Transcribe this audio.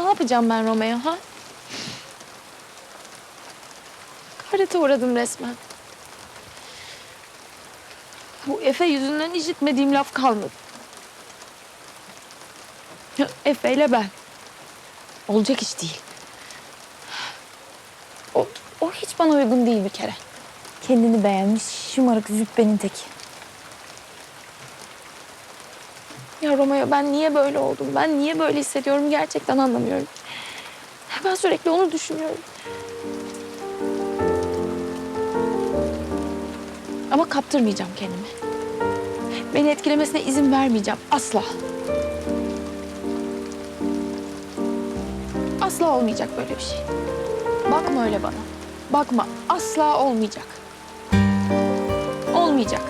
yapacağım ben Romeo ha? Hakarete uğradım resmen. Bu Efe yüzünden işitmediğim laf kalmadı. Ya, Efe ile ben. Olacak iş değil. O, o hiç bana uygun değil bir kere. Kendini beğenmiş şımarık züppenin teki. Ya Romeo ben niye böyle oldum? Ben niye böyle hissediyorum gerçekten anlamıyorum. Ben sürekli onu düşünüyorum. Ama kaptırmayacağım kendimi. Beni etkilemesine izin vermeyeceğim asla. Asla olmayacak böyle bir şey. Bakma öyle bana. Bakma. Asla olmayacak. Olmayacak.